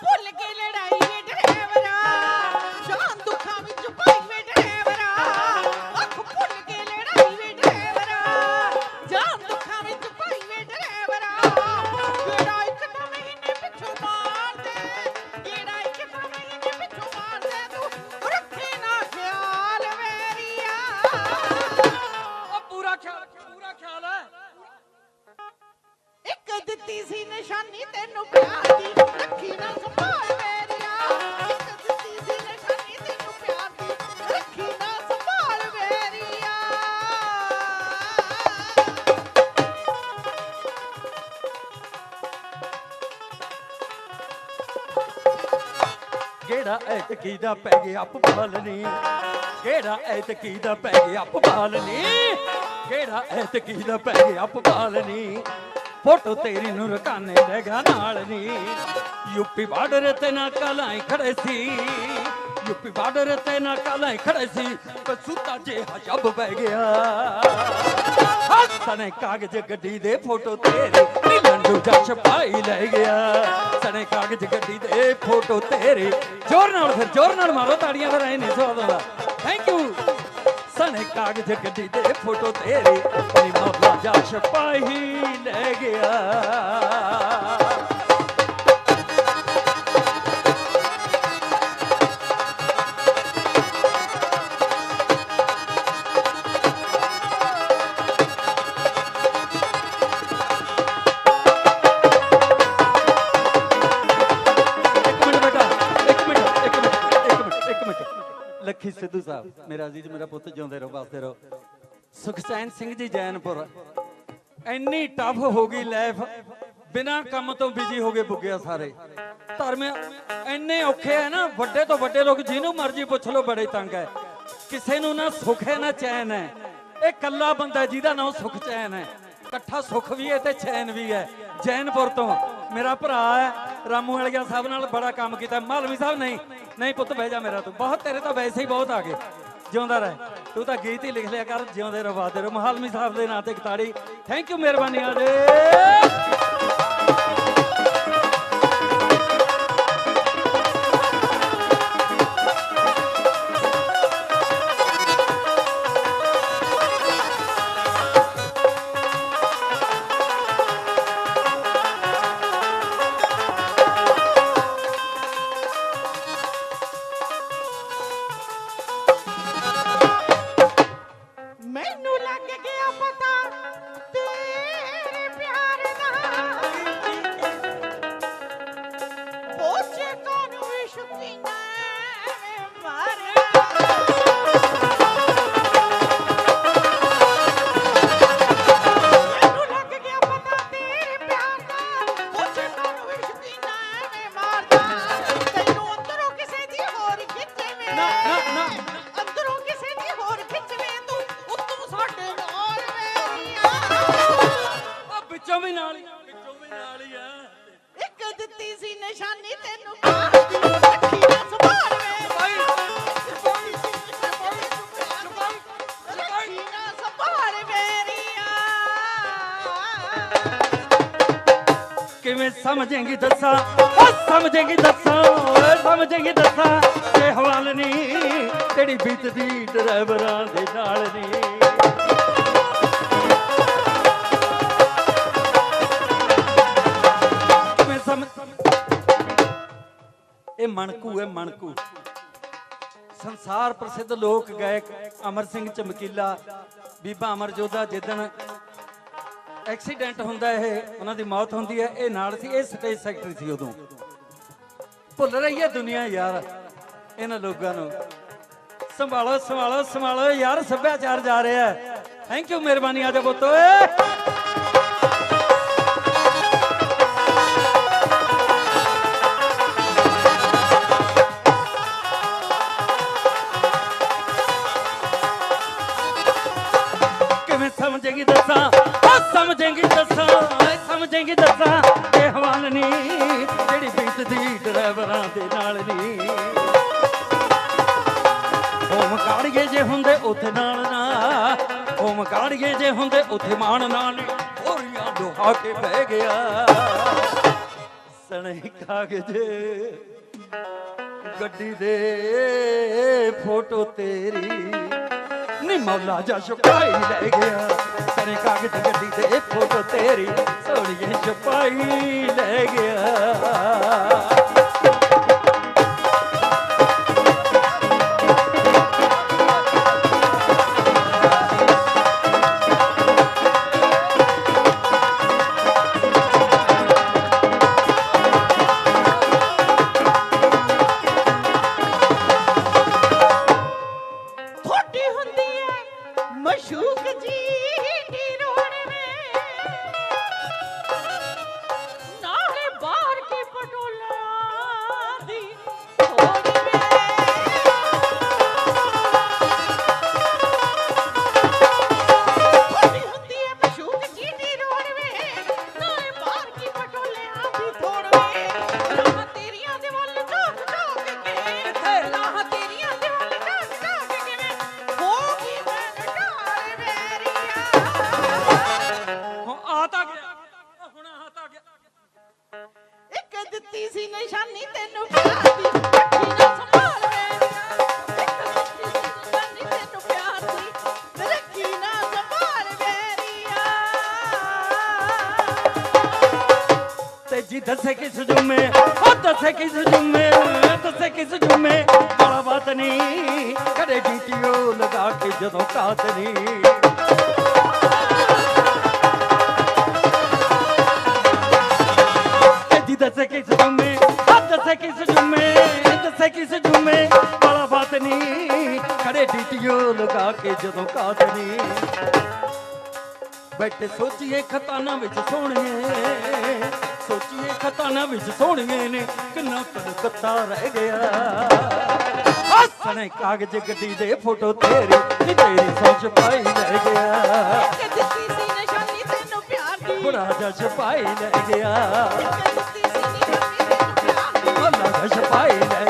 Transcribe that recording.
ਭੁੱਲ ਕੇ ਲੜਾਈ ਵੇ ਡਰਾਈਵਰਾ। ਜਾਨ ਦੁੱਖਾਂ ਵਿੱਚ ਪਾਈ ਵੇ ਡਰਾਈਵਰਾ। ਅੱਖ ਭੁੱਲ ਕੇ ਲੜਾਈ ਵੇ ਡਰਾਈਵਰਾ। ਜਾਨ ਦੁੱਖਾਂ ਵਿੱਚ ਪਾਈ ਵੇ ਡਰਾਈਵਰਾ। ਜਿਹੜਾ ਇੱਕ ਤਾਂ ਮਹੀਨੇ ਪਿੱਛੋਂ ਮਾਰਦੇ ਜਿਹੜਾ ਇੱਕ ਤਾਂ ਮਹੀਨੇ ਪਿੱਛੋਂ ਮਾਰਦੇ ਤੂੰ ਰੱਖੇ ਨਾ ਖਿਆਲ ਮੇਰੀਆ। ਉਹ ਪੂਰਾ ਖਿਆਲ ਪੂਰਾ ਖਿਆਲ ਹੈ। ਇੱਕ ਦਿੱਤੀ ਸੀ ਨਿਸ਼ਾਨੀ ਤੈਨੂੰ ਪਿਆਰ ਦੀ ਕਿਹੜਾ ਐਤਕੀ ਦਾ ਪੈ ਗਿਆ ਪਪਾਲਨੀ ਕਿਹੜਾ ਐਤਕੀ ਦਾ ਪੈ ਗਿਆ ਪਪਾਲਨੀ ਕਿਹੜਾ ਐਤਕੀ ਦਾ ਪੈ ਗਿਆ ਪਪਾਲਨੀ ਫੋਟੋ ਤੇਰੀ ਨੂੰ ਰਕਾਨੇ ਲੈ ਨਾਲ ਨੀ। ਯੂਪੀ ਬਾਰਡਰ ਤੇ ਨਾ ਕਲਾਈ ਖੜੇ ਸੀ। ਯੂਪੀ ਬਾਰਡਰ ਤੇ ਨਾ ਕਲਾਈ ਖੜੇ ਸੀ। ਕਸੂਤਾ ਜੇ ਹਜਬ ਬਹਿ ਗਿਆ। ਸਣੇ ਕਾਗਜ਼ ਗੱਡੀ ਦੇ ਫੋਟੋ ਤੇਰੇ। ਨੀਲਣ ਦੂਜਾ ਛਪਾਈ ਲੈ ਗਿਆ। ਸਣੇ ਫੋਟੋ ਤੇਰੇ। ਜ਼ੋਰ ਨਾਲ ਫਿਰ, ਜ਼ੋਰ ਨਾਲ ਮਾਰੋ, ਤਾੜੀਆਂ ਫਿਰ, ਐ ਨਹੀਂ ਸਵਾਦ ਆਉਂਦਾ। ਥੈਂਕ ਯੂ ਸਣੇ ਕਾਗਜ਼ ਗੱਡੀ ਤੇ ਫੋਟੋ ਤੇਰੇ। ਨੀ ਮਾਪਲਾ ਜਾ ਛਪਾਈ ਲੈ ਗਿਆ। ਲੱਖੀ ਸਿੱਧੂ ਸਾਹਿਬ। ਮੇਰਾ ਅਜ਼ੀਜ਼, ਮੇਰਾ ਪੁੱਤ, ਜਿਉਂਦੇ ਰਹੋ, ਵਸਦੇ ਰਹੋ। ਸੁਖਚੈਨ ਸਿੰਘ ਜੀ, ਜੈਨਪੁਰ। ਇੰਨੀ ਟਫ ਹੋ ਗਈ ਲਾਈਫ ਬਿਨਾ ਕੰਮ ਤੋਂ ਬਿਜ਼ੀ ਹੋ ਗਏ ਬੁੱਗਿਆ ਸਾਰੇ। ਧਰਮ ਇੰਨੇ ਔਖੇ ਹੈ ਨਾ, ਵੱਡੇ ਤੋਂ ਵੱਡੇ ਲੋਕ ਜਿਹਨੂੰ ਮਰਜ਼ੀ ਪੁੱਛ ਲਓ, ਬੜੇ ਤੰਗ ਹੈ ਕਿਸੇ ਨੂੰ ਨਾ ਸੁੱਖ ਹੈ, ਨਾ ਚੈਨ ਹੈ। ਇਹ ਕੱਲਾ ਬੰਦਾ ਜਿਹਦਾ ਨਾਮ ਸੁਖ ਚੈਨ ਹੈ। ਇਕੱਠਾ ਸੁਖ ਵੀ ਹੈ ਤੇ ਚੈਨ ਵੀ ਹੈ। ਜੈਨਪੁਰ ਤੋਂ ਮੇਰਾ ਭਰਾ ਹੈ, ਰਾਮੂ ਵਾਲੀਆ ਸਾਹਿਬ ਨਾਲ ਬੜਾ ਕੰਮ ਕੀਤਾ। ਮਾਲਵੀ ਸਾਹਿਬ, ਨਹੀਂ ਨਹੀਂ ਪੁੱਤ, ਬਹਿ ਜਾ ਮੇਰਾ ਤੂੰ। ਬਹੁਤ ਤੇਰੇ ਤਾਂ ਵੈਸੇ ਹੀ ਬਹੁਤ ਆ ਗਏ। ਜਿਉਂਦਾ ਰਹਿ। ਤੂੰ ਤਾਂ ਗੀਤ ਹੀ ਲਿਖ ਲਿਆ ਕਰ। ਜਿਉਂਦੇ ਰਹੋ, ਵਾਦੇ ਰਹੋ। ਮਹਾਲਮੀ ਸਾਹਿਬ ਦੇ ਨਾਂ ਤੇ ਇੱਕ ਤਾੜੀ। ਥੈਂਕ ਯੂ ਮਿਹਰਬਾਨੀ ਆ ਨਾ, ਨਾ, ਨਾ। ਅੰਦਰੋਂ ਕਿਸੇ ਦੀ ਹੋਰ ਖਿੱਚਵੇਂ ਤੂੰ ਉੱਤੋਂ ਸਾਡੇ ਨਾਲ ਮੇਰੀਆਂ ਆ। ਵਿੱਚੋਂ ਵੀ ਨਾਲ ਹੀ ਵਿੱਚੋਂ ਵੀ ਨਾਲ ਹੀ ਆ। ਇੱਕ ਦਿੱਤੀ ਸੀ ਨਿਸ਼ਾਨੀ ਤੈਨੂੰ ਪਿਆਰ ਦੀ ਰੱਖੀ ਨਾ ਸੰਭਾਲ ਵੇ। ਭਾਈ ਰੱਖੀ ਨਾ ਸੰਭਾਲ ਮੇਰੀਆਂ ਕਿਵੇਂ ਸਮਝੇਂਗੀ ਦੱਸਾਂ? ਓ ਸਮਝੇਂਗੀ ਦੱਸਾਂ ਓਏ ਸਮਝੇਂਗੀ ਦੱਸਾਂ। ਇਹ ਹਵਾਲ ਨਹੀਂ ਤੇਰੀ ਬੀਤਦੀ ਡਰਾਈਵਰਾਂ ਦੇ ਨਾਲ ਨਹੀਂ ਇਹ ਮਣਕੂ ਹੈ ਮਣਕੂ। ਸੰਸਾਰ ਪ੍ਰਸਿੱਧ ਲੋਕ ਗਾਇਕ ਅਮਰ ਸਿੰਘ ਚਮਕੀਲਾ, ਬੀਬਾ ਅਮਰਜੋਧਾ ਜਿੱਦਣ ਐਕਸੀਡੈਂਟ ਹੁੰਦਾ ਇਹ, ਉਹਨਾਂ ਦੀ ਮੌਤ ਹੁੰਦੀ ਹੈ, ਇਹ ਨਾਲ ਸੀ, ਇਹ ਸਟੇਜ ਸੈਕਟਰੀ ਸੀ ਉਦੋਂ। ਭੁੱਲ ਰਹੀ ਹੈ ਦੁਨੀਆ ਯਾਰ। ਇਹਨਾਂ ਲੋਕਾਂ ਨੂੰ। ਸੰਭਾਲੋ ਸੰਭਾਲੋ ਸੰਭਾਲੋ। ਯਾਰ, ਸੱਭਿਆਚਾਰ ਜਾ ਰਿਹਾ ਹੈ। ਥੈਂਕ ਯੂ ਮਿਹਰਬਾਨੀ ਆ ਜਾ ਪੁੱਤ ਓਏ। ਕਿਵੇਂ ਸਮਝੇਗੀ ਦੱਸਾਂ? ਓ ਸਮਝੇਗੀ ਦੱਸਾਂ, ਓਏ ਸਮਝੇਗੀ ਦੱਸਾਂ। ਇਹ ਹਵਾਲ ਨਹੀਂ ਜਿਹੜੀ ਬੀਤਦੀ ਡਰਾਈਵਰਾਂ ਦੇ ਨਾਲ ਨਹੀਂ ਹੋਮ ਕਾੜੀਏ ਜੇ ਹੁੰਦੇ ਉੱਥੇ ਨਾਲ ਨਾ ਹੋਮ ਕਾੜੀਏ ਜੇ ਹੁੰਦੇ ਉੱਥੇ ਮਾਣ ਨਾਲ ਹੋਰੀਆਂ ਦੁਹਾ ਕੇ ਬਹਿ ਗਿਆ। ਸਣੇ ਕਾਗਜ਼ ਗੱਡੀ ਦੇ ਫੋਟੋ ਤੇਰੀ ਨੀ ਮੌਲਾ ਜਾ ਛੁਪਾਈ ਲੈ ਗਿਆ। ਸਣੇ ਕਾਗਜ਼ ਗੱਡੀ ਦੇ ਫੋਟੋ ਤੇਰੀ ਸੋਹਣੀਏ ਛੁਪਾਈ ਲੈ ਗਿਆ। করি ਦੱਸੇ ਕਿਸ ਜੁਮੇ ਉਹ ਦੱਸੇ ਕਿਸ ਜੁਮੇ ਦੱਸੇ ਕਿਸ ਜੁਮੇ ਬੜਾ ਬਾਤ ਨਹੀਂ ਕਰੇ ਡੀਟੀਓ ਲਗਾ ਕੇ ਜਦੋਂ ਕਾਤ ਨਹੀਂ ਪਿਓ ਲਗਾ ਕੇ ਜਦੋਂ ਕਾਤਨੀ ਬੈਠੇ ਸੋਚੀਏ ਖਤਾਨਾ ਵਿੱਚ ਸੋਹਣੀਏ ਸੋਚੀਏ ਖਤਾਨਾ ਵਿੱਚ ਸੋਹਣੀਏ ਨੇ। ਕਿੰਨਾ ਕਲਕੱਤਾ ਰਹਿ ਗਿਆ। ਹੱਸਣੇ ਕਾਗਜ਼ ਗੱਡੀ ਦੇ ਫੋਟੋ ਤੇਰੇ ਨੀ ਤੇਰੀ ਸੋਚ ਪਾਈ ਲੈ ਗਿਆ। ਦਿੱਤੀ ਬੜਾ ਜਸ ਪਾਈ ਲੈ ਗਿਆ। ਦਿੱਤੀ ਬੜਾ ਜਸ ਪਾਈ ਲੈ